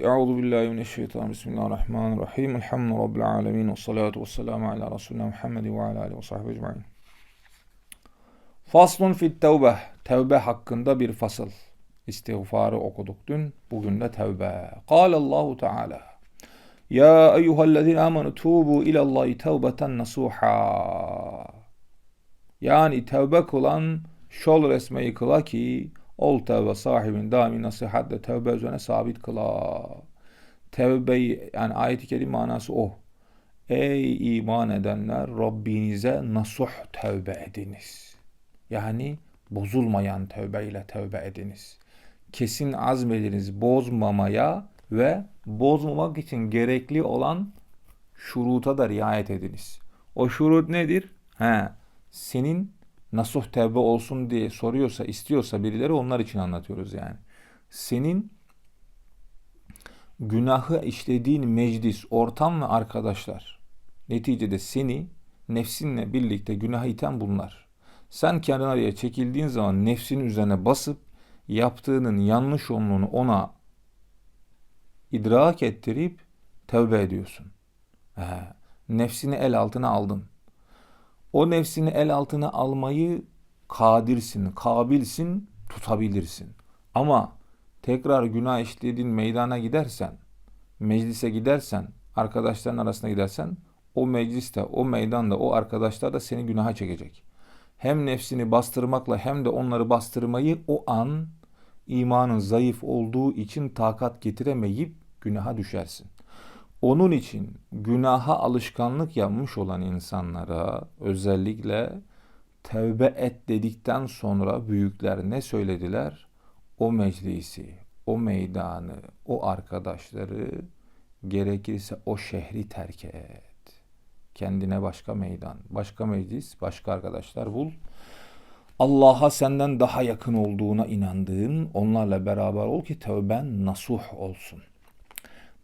Euzu billahi mineşşeytanirracim. Bismillahirrahmanirrahim. Elhamdülillahi rabbil alamin ve salatu vesselamu ala resulina Muhammed ve ala alihi ve sahbihi ecmaîn. Faslun fit tevbe. Tevbe hakkında bir fasıl. İstiğfarı okuduk dün. Bugün de tevbe. Allahu Teala. Ya eyyühellezine amenu tubu ilallahi tevbeten nasuha. Yani tevbe kılan şol resmeyi kıla ki Ol tevbe sahibin daimi nasihatle tevbe üzerine sabit kıla. Tevbeyi yani ayet-i kerim manası o. Ey iman edenler Rabbinize nasuh tevbe ediniz. Yani bozulmayan tevbeyle tevbe ediniz. Kesin azmediniz bozmamaya ve bozmamak için gerekli olan şuruta da riayet ediniz. O şurut nedir? He, senin nasuh tevbe olsun diye soruyorsa, istiyorsa birileri onlar için anlatıyoruz yani. Senin günahı işlediğin meclis, ortam ve arkadaşlar neticede seni nefsinle birlikte günah iten bunlar. Sen kendin araya çekildiğin zaman nefsin üzerine basıp yaptığının yanlış olduğunu ona idrak ettirip tövbe ediyorsun. He, nefsini el altına aldın. O nefsini el altına almayı kadirsin, kabilsin, tutabilirsin. Ama tekrar günah işlediğin meydana gidersen, meclise gidersen, arkadaşların arasına gidersen, o mecliste, o meydanda, o arkadaşlar da seni günaha çekecek. Hem nefsini bastırmakla hem de onları bastırmayı o an imanın zayıf olduğu için takat getiremeyip günaha düşersin. Onun için günaha alışkanlık yapmış olan insanlara özellikle tevbe et dedikten sonra büyükler ne söylediler? O meclisi, o meydanı, o arkadaşları gerekirse o şehri terk et. Kendine başka meydan, başka meclis, başka arkadaşlar bul. Allah'a senden daha yakın olduğuna inandığın onlarla beraber ol ki tevben nasuh olsun.''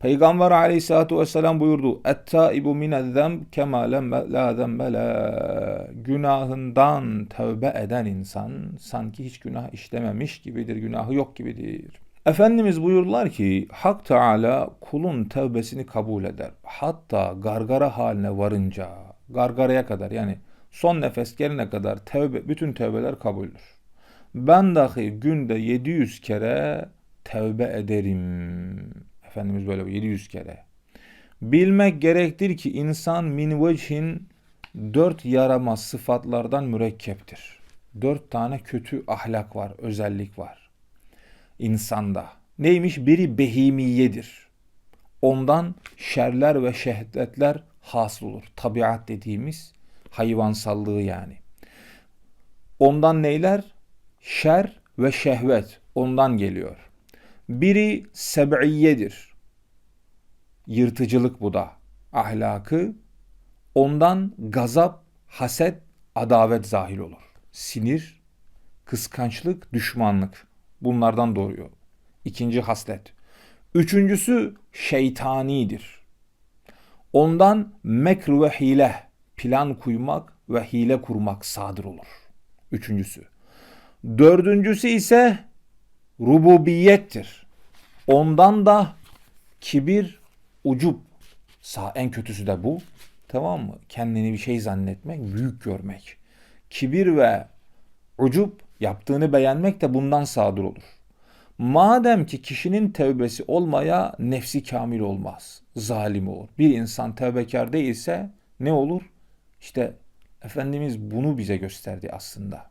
Peygamber aleyhissalatu vesselam buyurdu. Ettaibu minezzem kema la zembele. Günahından tövbe eden insan sanki hiç günah işlememiş gibidir. Günahı yok gibidir. Efendimiz buyurdular ki Hak Teala kulun tövbesini kabul eder. Hatta gargara haline varınca gargaraya kadar yani son nefes gelene kadar tevbe, bütün tövbeler kabuldür. Ben dahi günde 700 kere tevbe ederim. Efendimiz böyle 700 kere. Bilmek gerektir ki insan min vechin dört yaramaz sıfatlardan mürekkeptir. Dört tane kötü ahlak var, özellik var. insanda. Neymiş? Biri behimiyedir. Ondan şerler ve şehvetler hasıl olur. Tabiat dediğimiz hayvansallığı yani. Ondan neyler? Şer ve şehvet ondan geliyor. Biri seb'iyedir. Yırtıcılık bu da. Ahlakı. Ondan gazap, haset, adavet zahil olur. Sinir, kıskançlık, düşmanlık. Bunlardan doğuyor. İkinci haslet. Üçüncüsü şeytanidir. Ondan mekr ve hile, plan kuymak ve hile kurmak sadır olur. Üçüncüsü. Dördüncüsü ise rububiyettir. Ondan da kibir, ucup. Sağ en kötüsü de bu. Tamam mı? Kendini bir şey zannetmek, büyük görmek. Kibir ve ucup yaptığını beğenmek de bundan sadır olur. Madem ki kişinin tevbesi olmaya nefsi kamil olmaz. Zalim olur. Bir insan tevbekar değilse ne olur? İşte Efendimiz bunu bize gösterdi aslında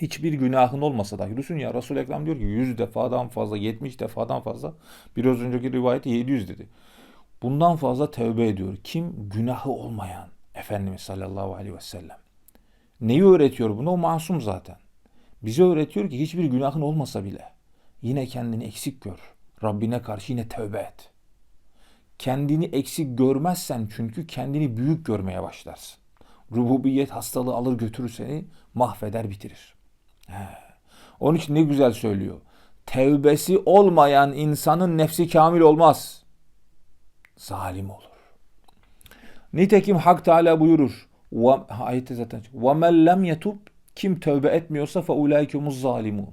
hiçbir günahın olmasa da düşün ya Resul Ekrem diyor ki 100 defadan fazla 70 defadan fazla bir önceki rivayette 700 dedi. Bundan fazla tövbe ediyor. Kim? Günahı olmayan Efendimiz sallallahu aleyhi ve sellem. Neyi öğretiyor bunu? O masum zaten. Bize öğretiyor ki hiçbir günahın olmasa bile yine kendini eksik gör. Rabbine karşı yine tövbe et. Kendini eksik görmezsen çünkü kendini büyük görmeye başlarsın. Rububiyet hastalığı alır götürür seni mahveder bitirir. Onun için ne güzel söylüyor. Tevbesi olmayan insanın nefsi kamil olmaz. Zalim olur. Nitekim Hak Teala buyurur. Ayette zaten çıkıyor. وَمَنْ لَمْ يَتُبْ Kim tövbe etmiyorsa فَاُولَٰئِكُمُ zalimun.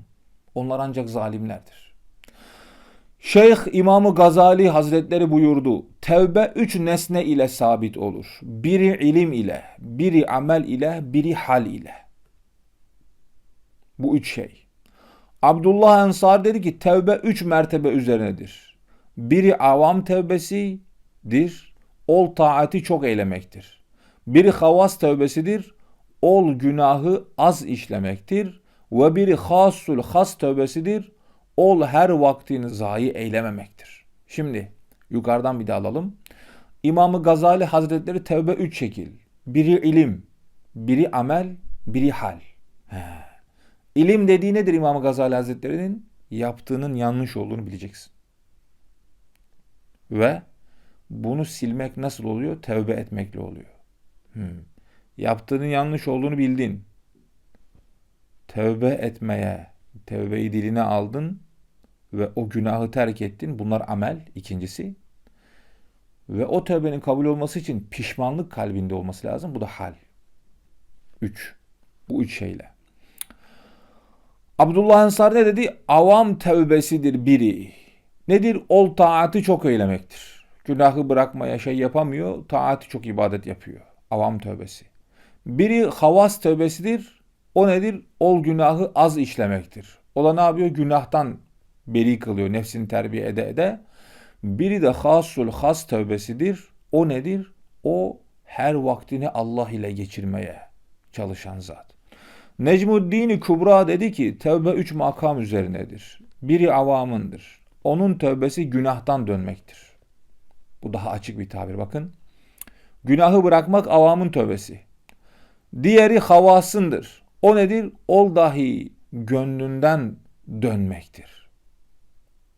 Onlar ancak zalimlerdir. Şeyh İmamı Gazali Hazretleri buyurdu. Tevbe üç nesne ile sabit olur. Biri ilim ile, biri amel ile, biri hal ile. Bu üç şey. Abdullah Ensar dedi ki tevbe üç mertebe üzerinedir. Biri avam tevbesidir. Ol taati çok eylemektir. Biri havas tevbesidir. Ol günahı az işlemektir. Ve biri hasul has tövbesidir. Ol her vaktini zayi eylememektir. Şimdi yukarıdan bir de alalım. İmamı Gazali Hazretleri tevbe üç şekil. Biri ilim, biri amel, biri hal. He. İlim dediği nedir İmam Gazali Hazretleri'nin? Yaptığının yanlış olduğunu bileceksin. Ve bunu silmek nasıl oluyor? Tevbe etmekle oluyor. Hmm. Yaptığının yanlış olduğunu bildin. Tevbe etmeye, tevbeyi diline aldın ve o günahı terk ettin. Bunlar amel ikincisi. Ve o tövbenin kabul olması için pişmanlık kalbinde olması lazım. Bu da hal. Üç. Bu üç şeyle. Abdullah Ensar ne dedi? Avam tevbesidir biri. Nedir? Ol taatı çok eylemektir. Günahı bırakmaya şey yapamıyor. Taatı çok ibadet yapıyor. Avam tövbesi. Biri havas tövbesidir. O nedir? Ol günahı az işlemektir. O da ne yapıyor? Günahtan beri kılıyor. Nefsini terbiye ede ede. Biri de hasul has tövbesidir. O nedir? O her vaktini Allah ile geçirmeye çalışan zat. Necmuddin Kubra dedi ki tevbe üç makam üzerinedir. Biri avamındır. Onun tövbesi günahtan dönmektir. Bu daha açık bir tabir bakın. Günahı bırakmak avamın tövbesi. Diğeri havasındır. O nedir? Ol dahi gönlünden dönmektir.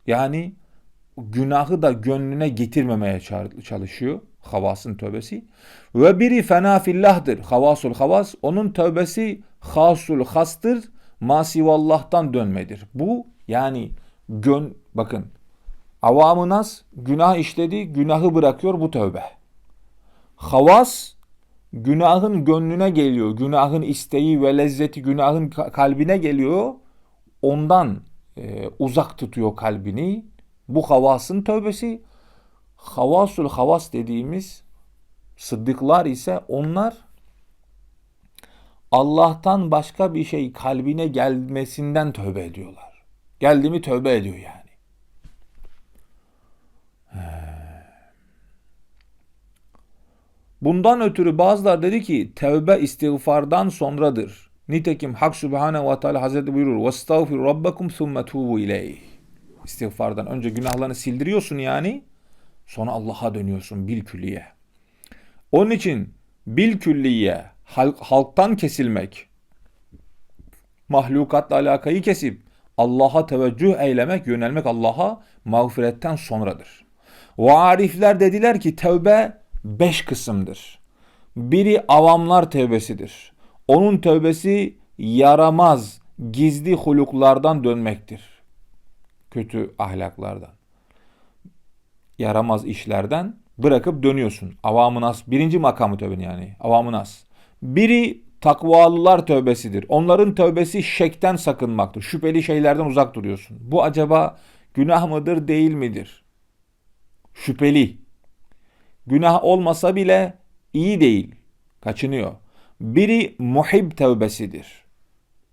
Yani günahı da gönlüne getirmemeye çalışıyor. Havasın tövbesi. Ve biri fena fillahdır. Havasul havas. Onun tövbesi hasul hastır. Masivallah'tan dönmedir. Bu yani gön bakın avamı nas günah işledi günahı bırakıyor bu tövbe. Havas günahın gönlüne geliyor. Günahın isteği ve lezzeti günahın kalbine geliyor. Ondan e, uzak tutuyor kalbini. Bu havasın tövbesi. Havasul havas dediğimiz sıddıklar ise onlar Allah'tan başka bir şey kalbine gelmesinden tövbe ediyorlar. Geldi mi tövbe ediyor yani. Bundan ötürü bazılar dedi ki tevbe istiğfardan sonradır. Nitekim Hak Subhanehu ve Teala Hazreti buyurur. وَاسْتَغْفِرْ رَبَّكُمْ ثُمَّ تُوبُوا اِلَيْهِ İstiğfardan önce günahlarını sildiriyorsun yani. Sonra Allah'a dönüyorsun bil külliye. Onun için bil külliye halk, halktan kesilmek, mahlukatla alakayı kesip Allah'a teveccüh eylemek, yönelmek Allah'a mağfiretten sonradır. Ve arifler dediler ki tevbe beş kısımdır. Biri avamlar tevbesidir. Onun tövbesi yaramaz, gizli huluklardan dönmektir. Kötü ahlaklardan. Yaramaz işlerden bırakıp dönüyorsun. Avamı nas. Birinci makamı tövben yani. Avamı nas. Biri takvalılar tövbesidir. Onların tövbesi şekten sakınmaktır. Şüpheli şeylerden uzak duruyorsun. Bu acaba günah mıdır değil midir? Şüpheli. Günah olmasa bile iyi değil. Kaçınıyor. Biri muhib tevbesidir.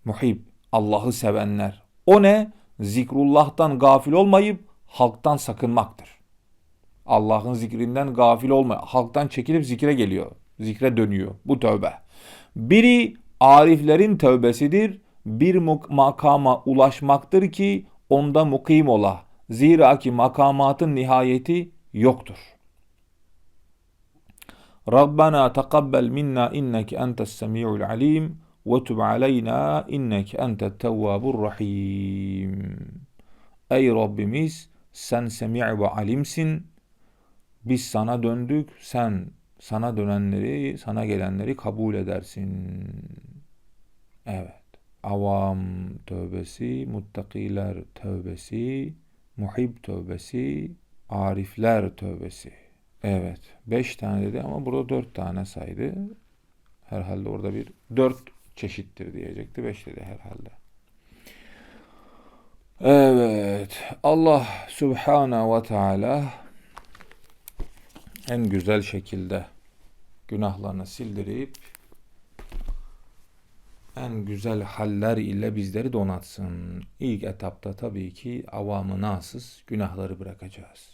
Muhib, Allah'ı sevenler. O ne? Zikrullah'tan gafil olmayıp halktan sakınmaktır. Allah'ın zikrinden gafil olma. Halktan çekilip zikre geliyor. Zikre dönüyor. Bu tövbe. Biri ariflerin tövbesidir. Bir makama ulaşmaktır ki onda mukim ola. Zira ki makamatın nihayeti yoktur. Rabbana takabbel minna inneke entes semiul alim ve tub aleyna inneke entet tevvabur rahim. Ey Rabbimiz sen semi ve alimsin, biz sana döndük. Sen sana dönenleri, sana gelenleri kabul edersin. Evet. Avam tövbesi, muttakiler tövbesi, muhib tövbesi, arifler tövbesi. Evet. Beş tane dedi ama burada dört tane saydı. Herhalde orada bir dört çeşittir diyecekti. Beş dedi herhalde. Evet. Allah Subhanahu ve Teala en güzel şekilde günahlarını sildirip en güzel haller ile bizleri donatsın. İlk etapta tabii ki avamı nasız günahları bırakacağız.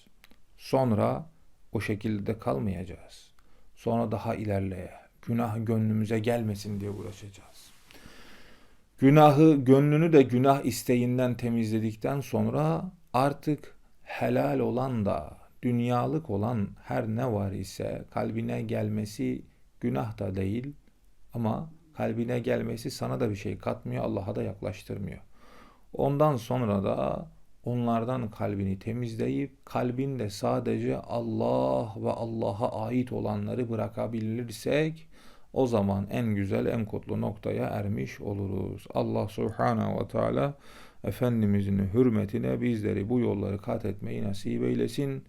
Sonra o şekilde kalmayacağız. Sonra daha ilerleye günah gönlümüze gelmesin diye uğraşacağız. Günahı, gönlünü de günah isteğinden temizledikten sonra artık helal olan da dünyalık olan her ne var ise kalbine gelmesi günah da değil ama kalbine gelmesi sana da bir şey katmıyor, Allah'a da yaklaştırmıyor. Ondan sonra da onlardan kalbini temizleyip kalbinde sadece Allah ve Allah'a ait olanları bırakabilirsek o zaman en güzel, en kutlu noktaya ermiş oluruz. Allah Subhanahu ve Teala Efendimizin hürmetine bizleri bu yolları kat etmeyi nasip eylesin.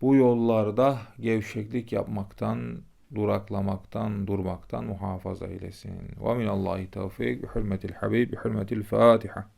Bu yollarda gevşeklik yapmaktan, duraklamaktan, durmaktan muhafaza eylesin. Ve minallahi tevfik bi hürmetil habib bi hürmetil Fatiha.